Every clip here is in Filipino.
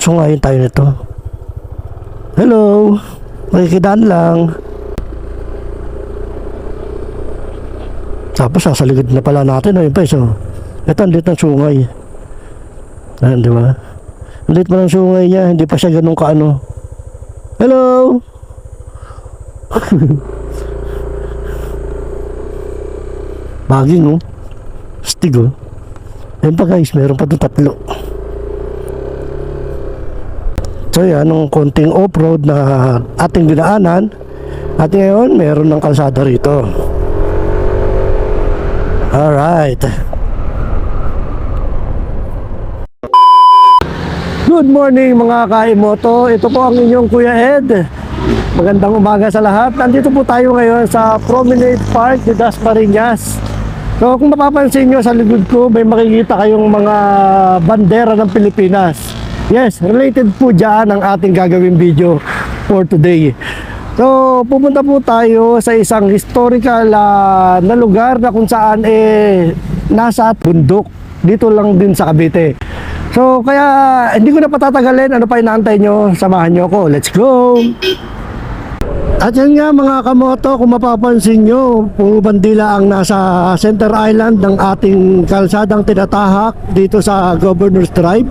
Sungayin tayo nito? Hello? Makikidaan lang. Tapos sa likod na pala natin. Ayun pa so. Ito, ang liit ng sungay. Ayan, di ba? Ang liit pa ng sungay niya. Hindi pa siya ganun kaano. Hello? Baging oh. Stig oh. Ayun pa guys, meron pa doon tatlo. So yan, nung konting off-road na ating dinaanan. At ngayon, meron ng kalsada rito. Alright. Good morning mga kaimoto. Ito po ang inyong Kuya Ed. Magandang umaga sa lahat. Nandito po tayo ngayon sa Promenade Park de Dasmariñas. So kung mapapansin nyo sa likod ko, may makikita kayong mga bandera ng Pilipinas. Yes, related po dyan ang ating gagawing video for today. So, pupunta po tayo sa isang historical ah, na lugar na kung saan eh nasa bundok. Dito lang din sa Cavite. So, kaya hindi ko na patatagalin. Ano pa inaantay nyo? Samahan nyo ako. Let's go! At yun nga mga kamoto, kung mapapansin nyo, puro bandila ang nasa center island ng ating kalsadang tinatahak dito sa Governor's Drive.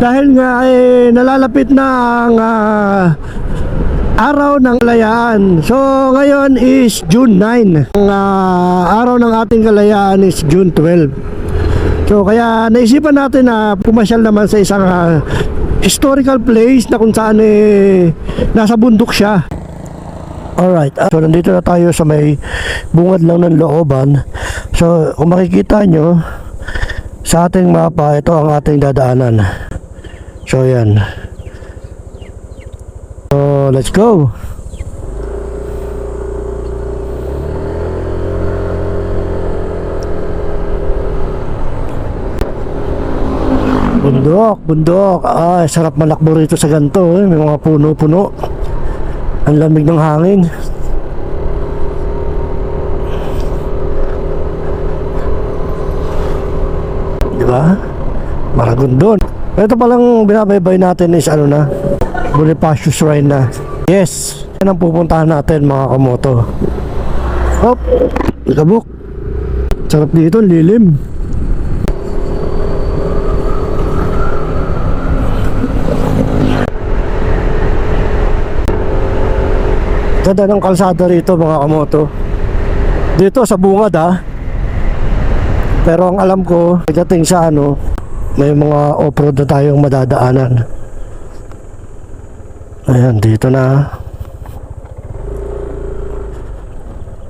Dahil nga eh, nalalapit na ang ah, araw ng kalayaan. So ngayon is June 9. Ang ah, araw ng ating kalayaan is June 12. So kaya naisipan natin na pumasyal naman sa isang ah, historical place na kung saan eh, nasa bundok siya. Alright, so nandito na tayo sa may bungad lang ng looban. So kung makikita nyo, sa ating mapa, ito ang ating dadaanan. So yan. So let's go. Bundok, bundok. Ah, sarap malakbo rito sa ganito. Eh. May mga puno-puno. Ang lamig ng hangin. Di ba? Maragondon. Ito palang binabaybay natin is ano na, Bonifacio Shrine na. Yes, yan ang pupuntahan natin mga kamoto. Hop, likabok. Sarap dito, lilim. Ganda ng kalsada rito mga kamoto. Dito sa bungad ha. Pero ang alam ko, pagdating sa ano, may mga off-road na tayong madadaanan. Ayan, dito na.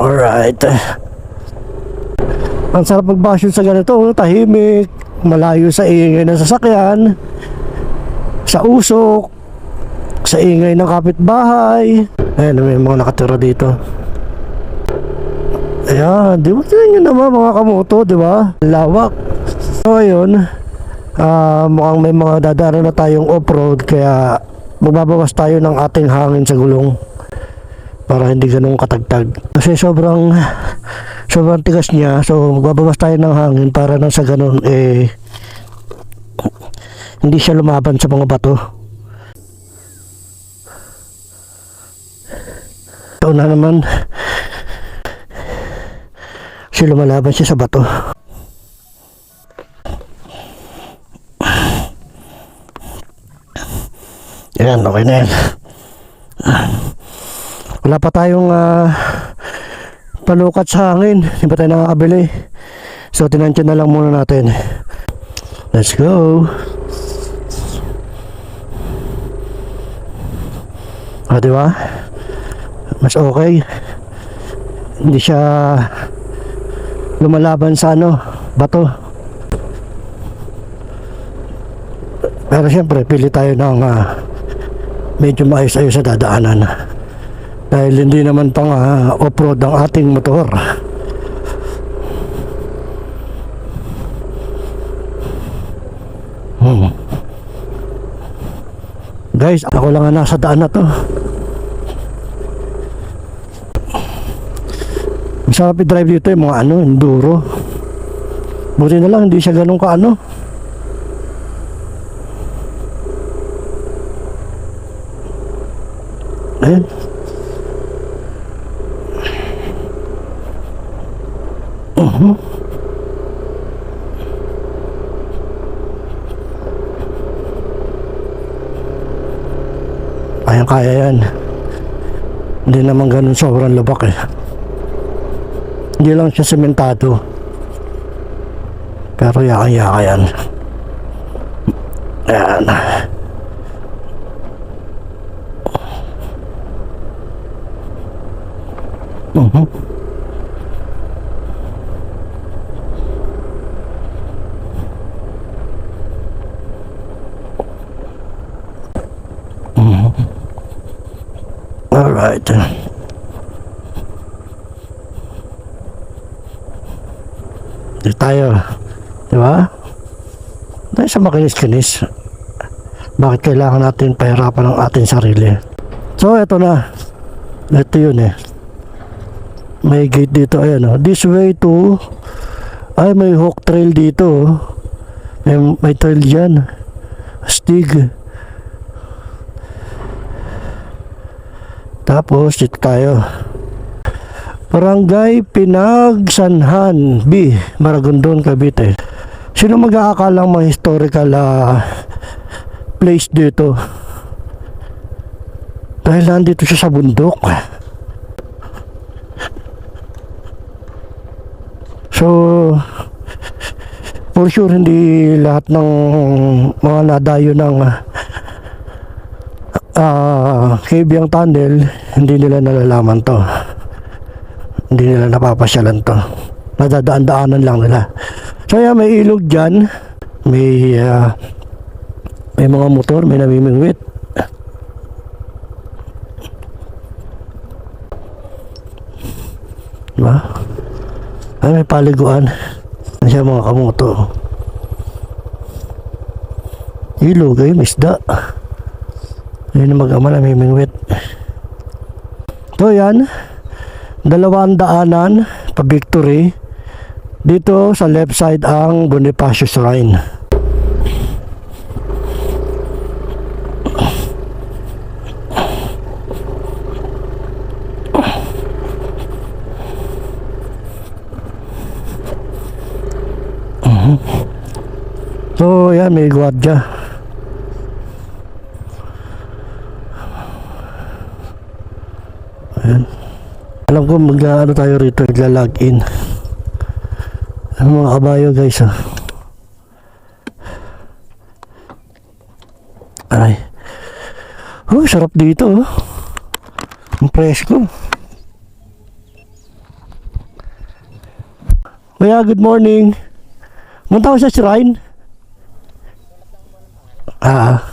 Alright. Ang sarap magbasyon sa ganito, oh, tahimik, malayo sa ingay ng sasakyan, sa usok, sa ingay ng kapitbahay. Ayan, may mga nakatira dito. Ayan, di ba tingnan nyo naman mga kamoto, di ba? Lawak. So, ayun, ah, mukhang may mga dadaanan na tayong off-road, kaya magbabawas tayo ng ating hangin sa gulong para hindi ganun katagtag. Kasi sobrang sobrang tigas niya, so magbabawas tayo ng hangin para nang sa ganun eh hindi siya lumaban sa mga bato. Ito na naman siya lumalaban siya sa bato. Yan, okay na yan. Wala pa tayong ah, palukat sa hangin. Hindi pa tayo nakakabili. So, tinansya na lang muna natin. Let's go. Ah, di ba? Mas okay. Hindi siya lumalaban sa ano, bato. Pero siyempre, pili tayo ng ah, medyo maayos-ayos sa dadaanan. Dahil hindi naman pang ah, off-road ang ating motor. Hmm. Guys, ako lang ang nasa daan na to. Masarap i-drive dito yung mga ano, enduro. Buti na lang, hindi siya ganun ka ano. Ayun. Mhm. Kaya kaya yan. Hindi naman ganun sobrang lubak eh. Hindi lang siya sementado. Pero yaka-yaka yan. Ayan. Mhm. Alright. Dito tayo. Di ba? Dahil sa makinis-kinis. Bakit kailangan natin pahirapan ang ating sarili? So, eto na. Ito yun eh. May gate dito. Ayan oh. This way to... Ay, may hawk trail dito. oh. May, may trail dyan. Stig. Tapos, dito tayo. Barangay Pinagsanhan B, Maragondon, Cavite. Sino mag-aakalang mga historical ah, place dito? Dahil nandito siya sa bundok. So, for sure hindi lahat ng mga nadayo ng ah Kabyang Tunnel, hindi nila nalalaman to. Hindi nila napapasyalan to. Nadadaan-daanan lang nila. So yan, may ilog dyan. May, ah, may mga motor, may namimingwit. Diba? Ay, may paliguan. Ano siya mga kamoto. Ilog, ay, may isda. Ayun mag-ama na may mingwit. So yan, dalawang daanan pa victory. Dito sa left side ang Bonifacio Shrine. Yan, may gwardiya. Alam ko mag-ano tayo rito, magla-login. Ang mga kabayo guys ah. Ay. Oh, sarap dito oh. Ang presko. Kuya, good morning. Munta ko sa shrine. Ah.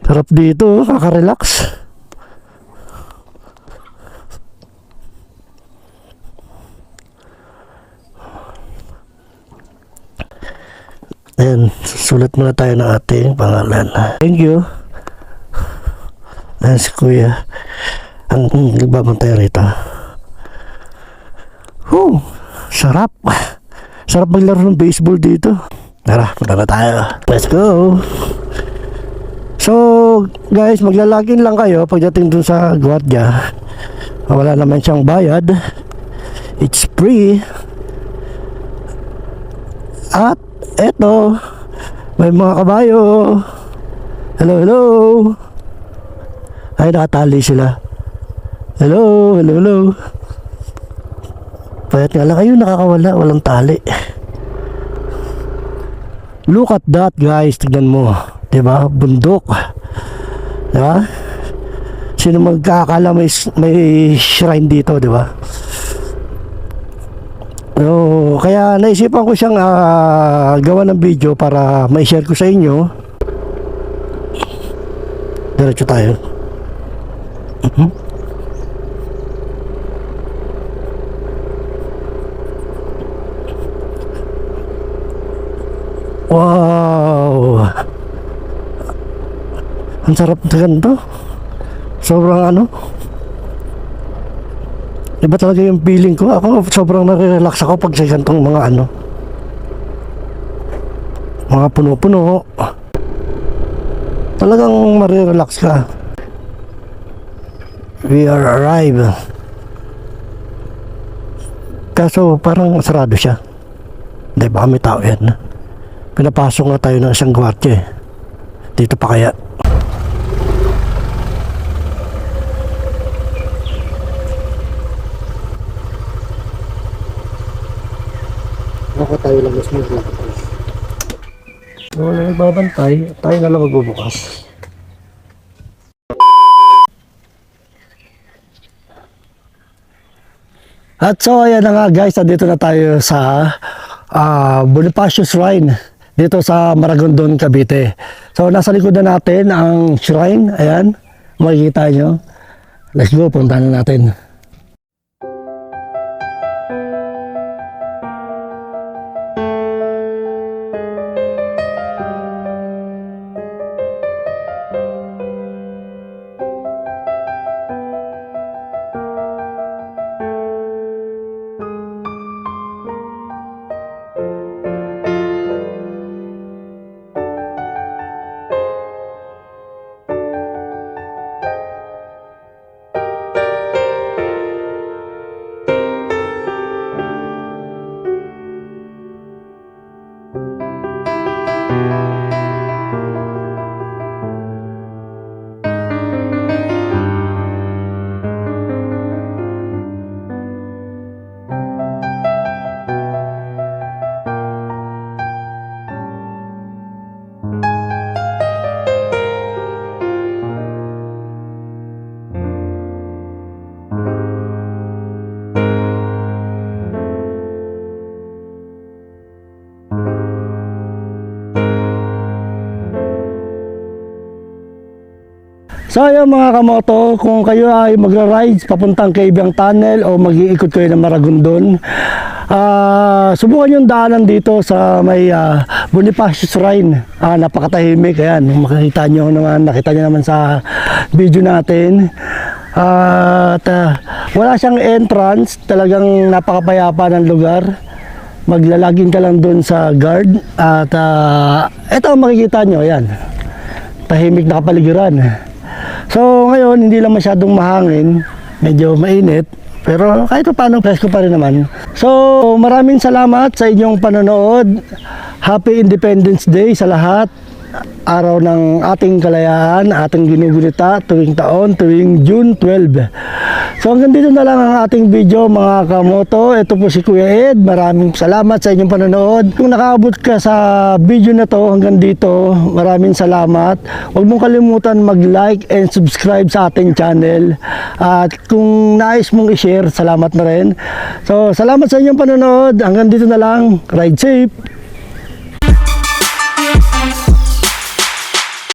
Sarap dito, oh, kaka-relax. Ayan, sulat muna tayo ng ating pangalan. Thank you. Ayan si Kuya. Ang nagbabantay rito. Whew, sarap. Sarap maglaro ng baseball dito. Tara, punta na tayo. Let's go. So, guys, maglalagin lang kayo pagdating dun sa gwardiya. Wala naman siyang bayad. It's free. At eto, may mga kabayo. Hello, hello. Ay, nakatali sila. Hello, hello, hello. Payat nga lang, ayun, nakakawala. Walang tali. Look at that, guys. Tignan mo. ba? Bundok. 'Di ba? Sino magkakala may may shrine dito, 'di ba? So, kaya naisipan ko siyang ah, gawa ng video para mai-share ko sa inyo. Diretso tayo. Ang sarap ganito. Sobrang ano. Iba talaga yung feeling ko. Ako sobrang nare-relax ako pag sa ganitong mga ano. Mga puno-puno. Talagang marirelax ka. We are arrived. Kaso parang sarado siya. Hindi, baka may tao yan. Pinapasok na tayo ng isang gwardiya eh. Dito pa kaya? Baka tayo lang mas maglakad. So, wala nagbabantay. Tayo na lang magbubukas. At so, ayan na nga guys. Nandito na tayo sa ah, Bonifacio Shrine. Dito sa Maragondon, Cavite. So, nasa likod na natin ang shrine. Ayan. Makikita nyo. Let's go. Puntahan na natin. So ayun mga kamoto, kung kayo ay magra-rides papuntang Kaibang Tunnel o mag-iikot kayo ng Maragondon, ah subukan yung daanan dito sa may ah, Bonifacio Shrine. Ah, napakatahimik, ayan, makikita nyo naman, nakita nyo naman sa video natin. Ah, at ah, wala siyang entrance, talagang napakapayapa ng lugar. Maglalagin ka lang doon sa guard at ah, ito ang makikita nyo, ayan. Tahimik na kapaligiran. So ngayon, hindi lang masyadong mahangin, medyo mainit, pero kahit pa paano, presko pa rin naman. So maraming salamat sa inyong panonood. Happy Independence Day sa lahat. Araw ng ating kalayaan, ating ginugunita tuwing taon, tuwing June 12. So hanggang dito na lang ang ating video mga kamoto. Ito po si Kuya Ed. Maraming salamat sa inyong panonood. Kung nakaabot ka sa video na to hanggang dito, maraming salamat. Huwag mong kalimutan mag-like and subscribe sa ating channel. At kung nais mong i-share, salamat na rin. So salamat sa inyong panonood. Hanggang dito na lang. Ride safe!